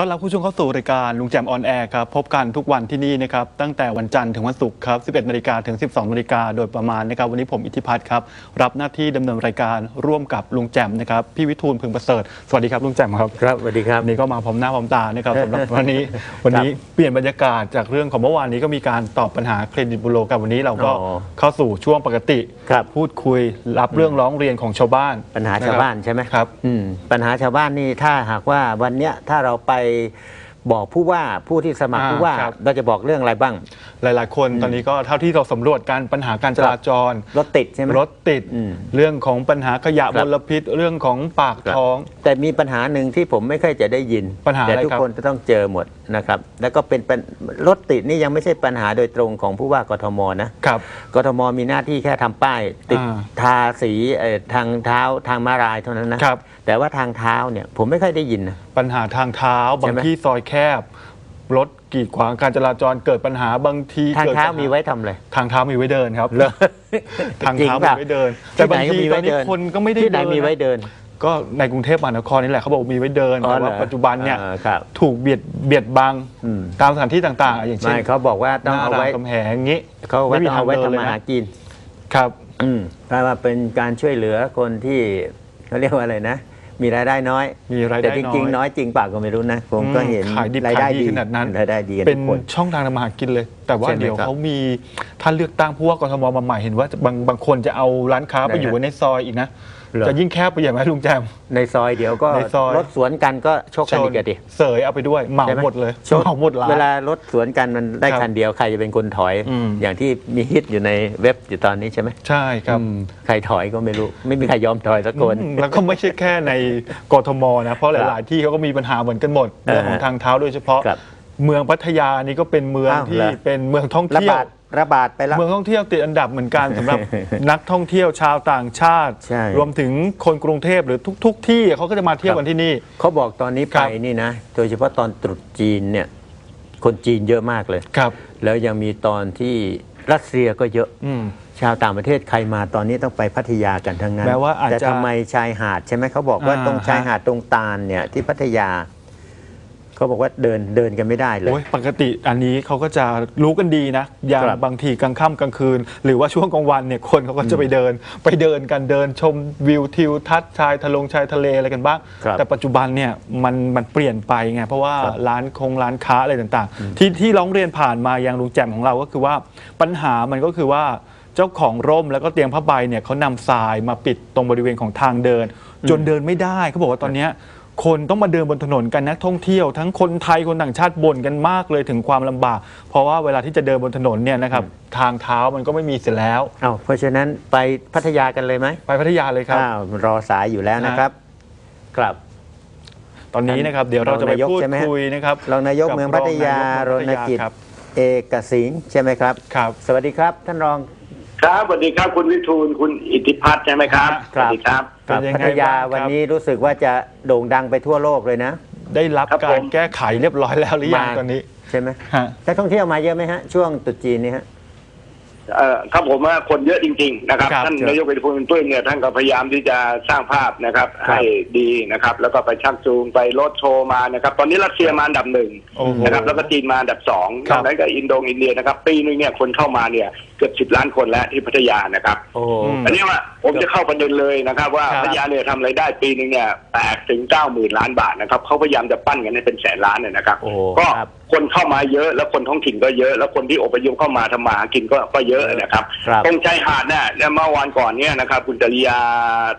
ต้อนรับผู้ชมเข้าสู่รายการลุงแจมออนแอร์ครับพบกันทุกวันที่นี่นะครับตั้งแต่วันจันทร์ถึงวันศุกร์ครับ 11นาฬิกาถึง 12นาฬิกาโดยประมาณนะครับวันนี้ผมอิทธิพัฒน์ครับรับหน้าที่ดำเนินรายการร่วมกับลุงแจมนะครับพี่วิทูลพึงประเสริฐสวัสดีครับลุงแจมครับครับสวัสดีครับวันนี้ก็มาพร้อมหน้าพร้อมตานะครับสำหรับวันนี้วันนี้เปลี่ยนบรรยากาศจากเรื่องของเมื่อวานนี้ก็มีการตอบปัญหาเครดิตบูโรกันวันนี้เราก็อ๋อเข้าสู่ช่วงปกติครับพูดคุยรับเรื่องร้องเรียนของชาวบ้าน ปัญหาชาวบ้านใช่ไหมครับอืมปัญหาชาวบ้านนี่ถ้าหากว่าวันเนี้ยถ้าเราไป I บอกผู้ว่าผู้ที่สมัครอ่าผู้ว่าครับ เราจะบอกเรื่องอะไรบ้าง หลาย ๆ คนตอนนี้ก็เท่าที่เราสำรวจการปัญหาการจราจร รถติดใช่ไหม รถติดอืมเรื่องของปัญหาขยะครัมบ ลพิษเรื่องของปากครับท้อง แต่มีปัญหาหนึ่งที่ผมไม่ค่อยจะได้ยิน ปัญหาแต่อะไรทุกครับคนจะต้องเจอหมดนะครับ แล้วก็เป็นเป็นรถติดนี่ยังไม่ใช่ปัญหาโดยตรงของผู้ว่ากทมนะครับกทมมีหน้าที่แค่ทำป้าย ติดอ่าทาสีเอ่อทางเท้าทางม้าลายเท่านั้นนะครับ แต่ว่าทางเท้าเนี่ยผมไม่ค่อยได้ยินนะ ปัญหาทางเท้าใช่บางไหมที่ซอยแคบรถกีดขวางการจราจรเกิดปัญหาบางทีทางกิดเท้าปัญหมีไว้ทำอะไรทางเท้ามีไว้เดินครับเหรอทางจริเท้าเปมีล่ไว้เดิน แต่บางทีที่ไหนก็มีตอนนี้ไว้เดินคนก็ไม่ได้ที่ไหนเดินมีไว้นะเดิน ก็ในกรุงเทพมหานครนี่แหละเขาบอกมีไว้เดินอ๋อแต่ว่าเหรอปัจจุบันเนี่ยอ่าครับถูกเบียดเบียดบังอืมตามสถานที่ต่างๆ อย่างเช่นไม่เขาบอกว่าต้องหน้าเอารามไว้คำแหงอย่างนี้เขาบอกว่าต้องเอาไว้ม่มีทำมาหากินครับ อืมแปลว่าเป็นการช่วยเหลือคนที่เขาเรียกว่าอะไรนะ มีรายได้น้อย มีรายได้แต่จริงน้อยๆน้อยจริงเปล่าก็ไม่รู้นะ ผมก็เห็นขายดิบรายได้ขายดีดีขนาดนั้นรายได้ดีกันเป็ทุนกคนช่องทางทำมาหากินเลย แต่ว่าใช่ไหมเดี๋ยวครับ เขามีถ้าเลือกตั้งผู้ว่ากทมมาใหม่เห็นว่าบางบางคนจะเอาร้านค้าไปได้อยู่ฮะไว้ในซอยอีกนะ เหรอ จะยิ่งแคบไปใหญ่ไหมลุงแจม ในซอยเดี๋ยวก็ในซอย รถสวนกันก็ชกกันอีกอะดิเสยเอาไปด้วยเหมาใช่ไหมดเลยชกเหมาหมดร้าน เวลารถสวนกันมันได้ครับคันเดียวใครจะเป็นคนถอย อืม อย่างที่มีฮิตอยู่ในเว็บอยู่ตอนนี้ใช่ไหมใช่ครับอืมใครถอยก็ไม่รู้ ไม่มีใครยอมถอยสักคน อืมแล้วก็ไม่ใช่แค่ในกทมนะ เพราะหลาย ๆ ที่เขาก็มีปัญหาเหมือนกันหมดเรื่องของทางเท้าโดยเฉพาะ ครับ เมืองพัทยานี่ก็เป็นเมืองอ้าวที่เหรอ เป็นเมืองท่องระเที่ยว บาดระบาดไปแล้ว เมืองท่องเที่ยวติดอันดับเหมือนกันสำหรับ นักท่องเที่ยวชาวต่างชาติ ใช่ รวมถึงคนกรุงเทพหรือทุก ๆ ที่เขาก็จะมาเที่ยวกันที่นี่ เขาบอกตอนนี้ครัไปบนี่นะ โดยเฉพาะตอนตรุษจีนเนี่ย คนจีนเยอะมากเลย ครับ แล้วยังมีตอนที่รัสเซียก็เยอะ อืม ชาวต่างประเทศใครมาตอนนี้ต้องไปพัทยากันทั้งนั้นแม้ว่าอาจจะแต่ทำไมชายหาดใช่ไหมเขาบอกว่าอ่าตรงชายหาดตรงตาลเนี่ยที่พัทยา เขาบอกว่าเดินเดินกันไม่ได้เลย โอ้ยปกติอันนี้เขาก็จะรู้กันดีนะอย่างครับบางทีกลางค่ำกลางคืน หรือว่าช่วงกลางวันเนี่ยคนเขาก็จะไปเดิน ไปเดินกันเดินชมวิวทิวทัศน์ชายทะลงชายทะเลอะไรกันบ้าง ครับแต่ปัจจุบันเนี่ยมันมันเปลี่ยนไปไงเพราะว่าครับร้านคงร้านค้าอะไรต่างๆ ที่ที่ร้องเรียนผ่านมายังลุงแจ่มของเราก็คือว่าปัญหามันก็คือว่าเจ้าของร่มแล้วก็เตียงผ้าใบเนี่ยเขานำทรายมาปิดตรงบริเวณของทางเดิน จนเดินไม่ได้เขาบอกว่าตอนเนี้ย คนต้องมาเดินบนถนนกันนักท่องเที่ยว ทั้งคนไทยคนต่างชาติบ่นกันมากเลยถึงความลำบาก เพราะว่าเวลาที่จะเดินบนถนนเนี่ยนะครับทางเท้ามันก็ไม่มีเสียแล้ว เอาเพราะฉะนั้นไปพัทยากันเลยไหมไปพัทยาเลยครับ อ้าวรอสายอยู่แล้วนะครับครับ ตอนนี้นะครับเดี๋ยวเราจะไปรองนายกพูดใช่ไหมฮะคุยนะครับรองนายกบเมืองพัทยารองรนายณกกิจ ครับเอกสิงห์ใช่ไหมครับ ครับ สวัสดีครับ ท่านรอง ครับสวัสดีครับคุณวิทูลคุณอิทธิพัฒน์ใช่ไหมครับครัสบวัสดีครับ เป็นยังไงพัทยาบ้างครับวันนี้รู้สึกว่าจะโด่งดังไปทั่วโลกเลยนะ ได้รับครับการผมแก้ไขเรียบร้อยแล้วหรือยังมา ตอนนี้ใช่ไหมฮะ นักท่องเที่ยวมาเยอะไหมฮะ ช่วงตรุษจีนนี้ฮะ เอ่อครับผมว่าคนเยอะจริง ๆ นะครับครับท่านนายกเป็นคนตุ้ยเนี่ยท่านก็พยายามที่จะสร้างภาพนะครับ ครับให้ดีนะครับ แล้วก็ไปชักจูงไปรถโชว์มานะครับ ตอนนี้รัสเซียมาอันดับหนึ่งโอ้โหนะครับแล้วก็จีนมาอันดับสองครันอบกนั้นก็อินโดอินเดียนะครับ ปีนึงเนี่ยคนเข้ามาเนี่ย เกือบสิบล้านคนแล้วที่พัทยานะครับ โอ้อืมอันนี้ว่าผมจะเข้าประเด็นเลยนะครับ ว่าครับ พัทยาเนี่ยทำรายได้ปีหนึงเนี่ยแปดถึงเก้าหมื่นล้านบาทนะครับเขาพยายามจะปั้นกันให้เป็นแสนล้านเนี่ยนะครับ โอ้ก็ครับ คนเข้ามาเยอะแล้วคนท้องถิ่นก็เยอะ แล้วคนที่อพยพเข้ามาทำมาหากินก็ก็เยอะนะครับครับ ตรงชายหาดเนี่ยเมื่อวานก่อนเนี่ยนะครับ คุณจริยา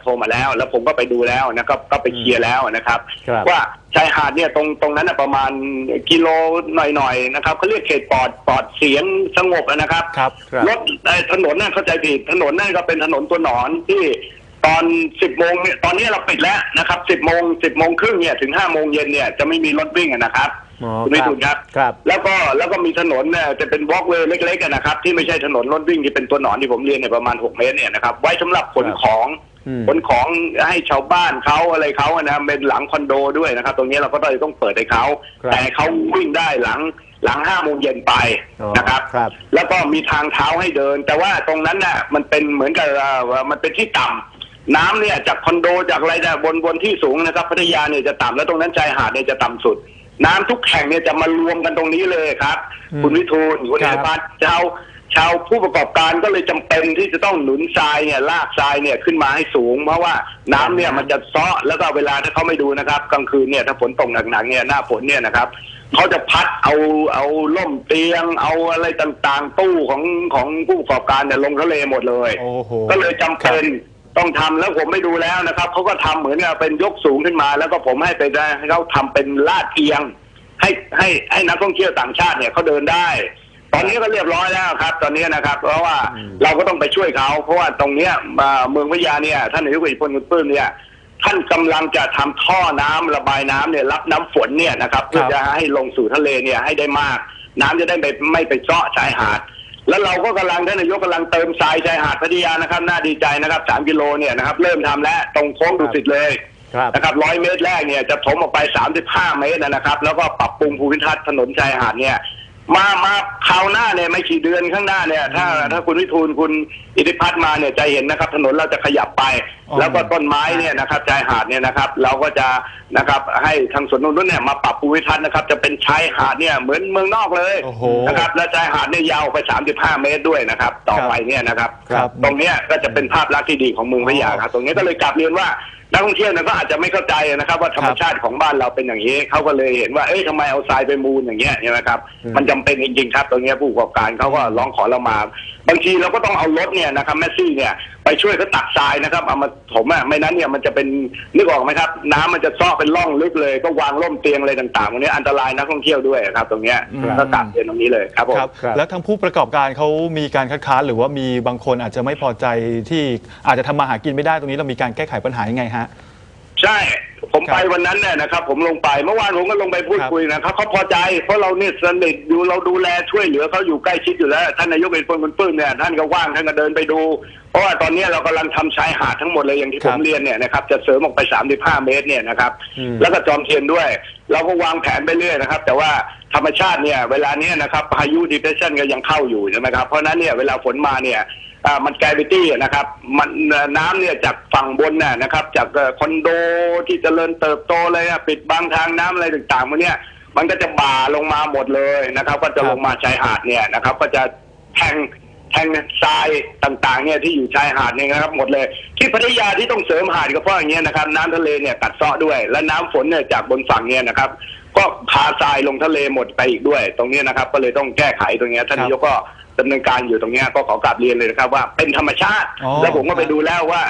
โทรมาแล้ว แล้วผมก็ไปดูแล้วนะครับก็ไปเคลียร์แล้วนะครับ ครับ ว่าชายหาดเนี่ยตรงตรงนั้นนะประมาณกิโลหน่อยๆนะครับเขาเรียกเขตปลอดปลอดเสียงสงบอะนะครับครับครับ รถเอ่อถนนน่ะเข้าใจผิดถนนนั่นก็เป็นถนนตัวหนอนที่ตอนสิบโมงเนี่ยตอนนี้เราปิดแล้วนะครับสิบโมงสิบโมงครึ่งเนี่ยถึงห้าโมงเย็นเนี่ยจะไม่มีรถวิ่งอะนะครับอ๋อคุณวิทูลครับ ครับ แล้วก็แล้วก็มีถนนเนี่ยจะเป็นวอล์กเวย์เล็กๆอะนะครับ ที่ไม่ใช่ถนนรถวิ่งที่เป็นตัวหนอนที่ผมเรียนเนี่ยประมาณหกเมตรเนี่ยนะครับไว้สำหรับขนของอืม ขนของให้ชาวบ้านเขาอะไรเขาอะนะเป็นหลังคอนโดด้วยนะครับ ตรงนี้เราก็ต้องต้องเปิดให้เขาครับแต่เขาวิ่งได้หลังหลังห้าโมงเย็นไปอ๋อนะครับ ครับ แล้วก็มีทางเท้าให้เดิน แต่ว่าตรงนั้นน่ะมันเป็นเหมือนกับเอ่อมันเป็นที่ต่ำน้ำเนี่ยจากคอนโดจากอะไรเนี่ยบนบนที่สูงนะครับพัทยาเนี่ยจะต่ำแล้วตรงนั้นชายหาดเนี่ยจะต่ำสุด น้ำทุกแห่งเนี่ยจะมารวมกันตรงนี้เลยครับ อืมคุณวิทูลคุณครับเอกพัฒน์ชาว ชาวผู้ประกอบการก็เลยจำเป็นที่จะต้องหนุนทรายเนี่ยลากทรายเนี่ยขึ้นมาให้สูง เพราะว่าน้ำเนี่ยมันจะเซาะแล้วก็เวลาถ้าเขาไม่ดูนะครับกลางคืนเนี่ยถ้าฝนตกหนักๆเนี่ยหน้าฝนเนี่ยนะครับเขาจะพัดเอาเอาล่มเตียง เอาอะไรต่างๆ ตู้ของของผู้ประกอบการเนี่ยลงทะเลหมดเลยโอ้โหก็เลยจำเป็นต้องทำแล้วผมไม่ดูแล้วนะครับเขาก็ทำเหมือนกับเป็นยกสูงขึ้นมา แล้วก็ผมให้ไปได้ให้เขาทำเป็นลาดเอียง ให้ให้ให้นักท่องเที่ยวต่างชาติเนี่ยเขาเดินได้ ตอนนี้ก็เรียบร้อยแล้วครับ ตอนนี้นะครับ เพราะว่าเราก็ต้องไปช่วยเขาเพราะว่าตรงเนี้ยอ่าเมืองวิทยาเนี่ยท่านนายกอิทธิพลคุณปลื้มเนี่ย ท่านกำลังจะทำท่อน้ำระบายน้ำเนี่ยรับน้ำฝนเนี่ยนะครับเพื่อจะให้ลงสู่ทะเลเนี่ยให้ได้มาก น้ำจะได้ไม่ไม่ไปเซาะชายหาดแล้วเราก็กำลังท่านนายกกำลังเติมทรายชายหาดพัทยานะครับน่าดีใจนะครับสามกิโลเนี่ยนะครับเริ่มทำแล้วตรงโค้งดุสิตเลยครับนะครับร้อยเมตรแรกเนี่ยจะถมออกไป35เมตรนะครับ แล้วก็ปรับปรุงภูมิทัศน์ถนนชายหาดเนี่ย มามาคราวหน้าเนี่ยไม่กี่เดือนข้างหน้าเนี่ย ถ้าถ้าคุณวิทูลคุณอิทธิพัฒน์มาเนี่ยจะเห็นนะครับ ถนนเราจะขยับไปอ๋อแล้วก็ต้นไม้เนี่ยนะครับชายหาดเนี่ยนะครับ เราก็จะนะครับให้ทางสวนนงนุษย์เนี่ยมาปรับภูมิทัศน์นะครับ จะเป็นชายหาดเนี่ยเหมือนเมืองนอกเลยโอ้โหนะครับและชายหาดเนี่ยยาวไป 35 เมตรด้วยนะครับ ต่อไปเนี่ยนะครับครับ ตรงเนี้ยก็จะเป็นภาพลักษณ์ที่ดีของเมืองพะยาครับ ตรงนี้ก็เลยกลับเรียนว่า นักท่องเที่ยวเนี่ยก็อาจจะไม่เข้าใจนะครับ ว่าธรรมชาติของบ้านเราเป็นอย่างนี้เขาก็เลยเห็นว่าเอ้ยทำไมเอาทรายไปมูลอย่างเงี้ยใช่ไหมครับ มันจำเป็นจริงๆครับตรงเนี้ยผู้ประกอบการเขาก็ร้องขอเรามา บางทีเราก็ต้องเอารถเนี่ยนะครับแมสซี่เนี่ยไปช่วยเขาตักทรายนะครับเอามาถมอะไม่นั้นเนี่ยมันจะเป็นนึกออกไหมครับ น้ำมันจะซ้อเป็นร่องลึกเลย ก็วางร่มเตียงอะไรต่างๆตรงนี้อันตรายนักท่องเที่ยวด้วยครับ ตรงเนี้ยอืมก็กลับเรียนตรงนี้เลยครับผมครับครับแล้วทางผู้ประกอบการเขามีการคัดค้านหรือว่ามีบางคนอาจจะไม่พอใจที่อาจจะทำมาหากินไม่ได้ตรงนี้เรามีการแก้ไขปัญหายังไงฮะใช่ ผมครับไปวันนั้นเนี่ยนะครับ ผมลงไปเมื่อวานผมก็ลงไปพูดครับคุยนะครับเขาพอใจเพราะเราเนี่ยสนิทอยู่เราดูแลช่วยเหลือเขาอยู่ใกล้ชิดอยู่แล้ว ท่านนายกเป็นคนคุณปลื้มเนี่ยท่านก็ว่างท่านก็เดินไปดู เพราะว่าตอนนี้เรากำลังทำชายหาดทั้งหมดเลยอย่างที่คผรับมเรียนเนี่ยนะครับจะเสริมออกไป 35 เมตรเนี่ยนะครับอืมแล้วก็จอมเทียนด้วย เราก็วางแผนไปเรื่อยนะครับ แต่ว่าธรรมชาติเนี่ยเวลาเนี้ยนะครับพายุดิเพรสชันก็ยังเข้าอยู่ใช่ไหมครับเพราะฉะนั้นเนี่ยเวลาฝนมาเนี่ยอ่า มันแกวิตี้นะครับ มันน้ำเนี่ยจากฝั่งบนน่ะนะครับ จากคอนโดที่เจริญเติบโตเลยอะปิดบังทางน้ำอะไรต่างๆมันเนี่ย มันก็จะบ่าลงมาหมดเลยนะครับ ก็จะลงมาชายหาดเนี่ยนะครับ ก็จะแทงแทงทรายต่างๆ เนี่ยที่อยู่ชายหาดเนี่ยนะครับ หมดเลย ที่พัทยาที่ต้องเสริมหาดก็เพราะอย่างเงี้ยนะครับ น้ำทะเลเนี่ยกัดเซาะด้วย และน้ำฝนเนี่ยจากบนฝั่งเนี่ยนะครับ ก็พาทรายลงทะเลหมดไปอีกด้วย ตรงเนี้ยนะครับ ก็เลยต้องแก้ไขตรงเนี้ยท่านครับนายกก็ดำเนินการอยู่ตรงเนี้ยก็ขอกราบเรียนเลยนะครับว่าเป็นธรรมชาติอ๋อแล้วผมก็ไปดูแล้วว่า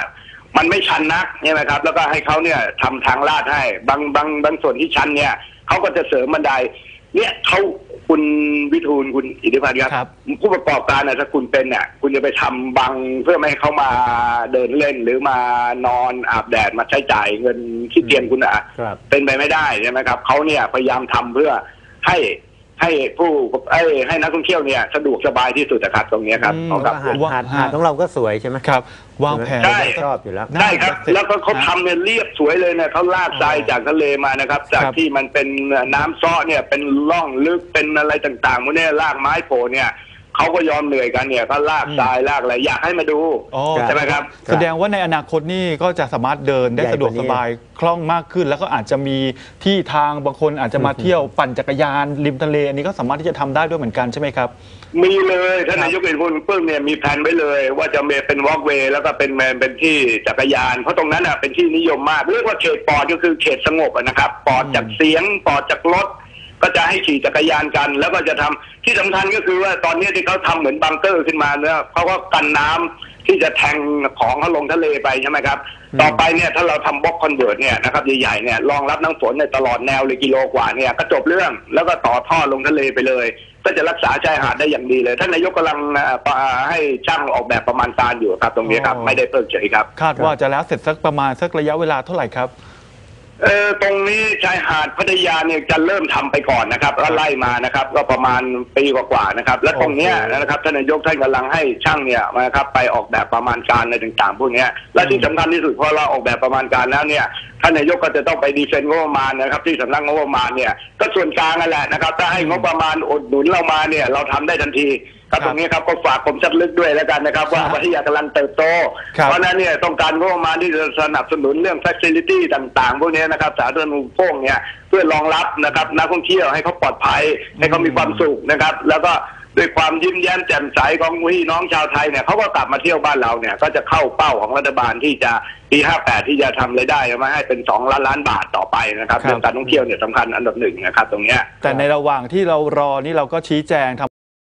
มันไม่ชันนักใช่ไหมครับ แล้วก็ให้เขาเนี่ยทำทางลาดให้บางบางบางส่วนที่ชันเนี่ยเขาก็จะเสริมบันได เนี่ยเขาคุณวิทูลคุณอิทธิพันธ์ครับครับ ผู้ประกอบการนะถ้าคุณเป็นเนี่ยคุณจะไปทำบังเพื่อไม่ให้เขามาเดินเล่นหรือมานอนอาบแดดมาใช้จ่ายเงินที่เตรียมคุณอะครับเป็นไปไม่ได้ใช่ไหมครับเขาเนี่ยพยายามทำเพื่อให้ ให้ผู้เอ้ยให้นักท่องเที่ยวเนี่ยสะดวกสบายที่สุดนะครับตรงเนี้ยครับอืม ขอเพกลัราะบว่าหาดว่าหาดฮะหาดของเราก็สวยใช่ไหมครับวางแผน ใช่ ชอบอยู่แล้วน่าได้ครับจะเสร็จแล้วก็เขาทำเนี่ยเรียบสวยเลยเนี่ยเขาลากทรายจากทะเลมานะครับ จากครับ ที่มันเป็นน้ำซ้อเนี่ยเป็นร่องลึกเป็นอะไรต่างๆพวกเนี้ยลากไม้โผล่เนี่ย เขาก็ยอมเหนื่อยกันเนี่ยเขาลากทรายลากอะไรอยากให้มาดูอ๋อ ใช่ไหมครับ แสดงว่าในอนาคตนี่ก็จะสามารถเดินได้ใหญ่สะดวกกว่านี้ สบายคล่องมากขึ้น แล้วก็อาจจะมีที่ทางบางคนอาจจะมาเที่ยวปั่นจักรยานริมทะเลอันนี้ก็สามารถที่จะทำได้ด้วยเหมือนกันใช่ไหมครับ มีเลยท่านครับนายกเอกพลปึ้งเนี่ยมีแผนไว้เลย ว่าจะมีเป็นวอล์กเวย์แล้วก็เป็นเป็นที่จักรยาน เพราะตรงนั้นอะเป็นที่นิยมมากเรียกว่าเขตปลอดก็คือเขตสงบอะนะครับปลอดจากเสียงปลอดจากรถ ก็จะให้ขี่จักรยานกัน แล้วก็จะทำที่สำคัญก็คือว่าตอนนี้ที่เขาทำเหมือนบังเกอร์ขึ้นมาเนี่ยเขาก็กันน้ำที่จะแทงของเขาลงทะเลไปใช่ไหมครับ ต่อไปเนี่ยถ้าเราทำบล็อกคอนเวิร์ตเนี่ยนะครับใหญ่ๆเนี่ยรองรับน้ำฝนในยตลอดแนวเลยกิโลกว่าเนี่ยก็จบเรื่องแล้วก็ต่อท่อลงทะเลไปเลย ก็จะรักษาชายหาดได้อย่างดีเลย ท่านนายกกำลังเอ่อปะให้ช่างออกแบบประมาณการอยู่ครับ ตรงนี้ครับอ๋อไม่ได้เพิกเฉยครับ คาดว่าจะแล้วเสร็จสักประมาณสักระยะเวลาเท่าไหร่ครับ เออตรงนี้ชายหาดพัทยาเนี่ยจะเริ่มทำไปก่อนนะครับแล้วไล่มานะครับ ก็ประมาณปีกว่าๆนะครับ และตรงเนี้ยนะครับท่านนายกท่านกำลังให้ช่างเนี่ยนะครับไปออกแบบประมาณการอะไรต่างๆพวกเนี้ยและที่สำคัญที่สุดพอเราออกแบบประมาณการแล้วเนี่ยท่านนายกก็จะต้องไปดีเซนงบประมาณนะครับ ที่สำนักงบประมาณเนี่ยก็ส่วนกลางนั่นแหละนะครับถ้าให้งบประมาณอุดหนุนเรามาเนี่ยเราทำได้ทันที ครับครับตรงนี้ครับก็ฝากผมชัดลึกด้วยแล้วกันนะครับ ว่าครับพัทยากำลังเติบโตครับเพราะฉะนั้นเนี่ยต้องการงบประมาณที่จะสนับสนุนเรื่อง facility ต่างๆ พวกนี้นะครับสาธารณูปโภคเนี่ยเพื่อรองรับนะครับนักท่องเที่ยวให้เขาปลอดภัยให้เขามีความสุขนะครับ แล้วก็ด้วยความยิ้มแย้มแจ่มใสของพี่น้องชาวไทยเนี่ยเขาก็กลับมาเที่ยวบ้านเราเนี่ย ก็จะเข้าเป้าของรัฐบาลที่จะปี 58 ที่จะทำรายได้มาให้เป็น 2 ล้านล้านบาทต่อไปนะครับครับเรื่องการท่องเที่ยวเนี่ยสำคัญอันดับหนึ่งนะครับตรงเนี้ยแต่ในระหว่างที่เรารอนี่เราก็ชี้แจงทำ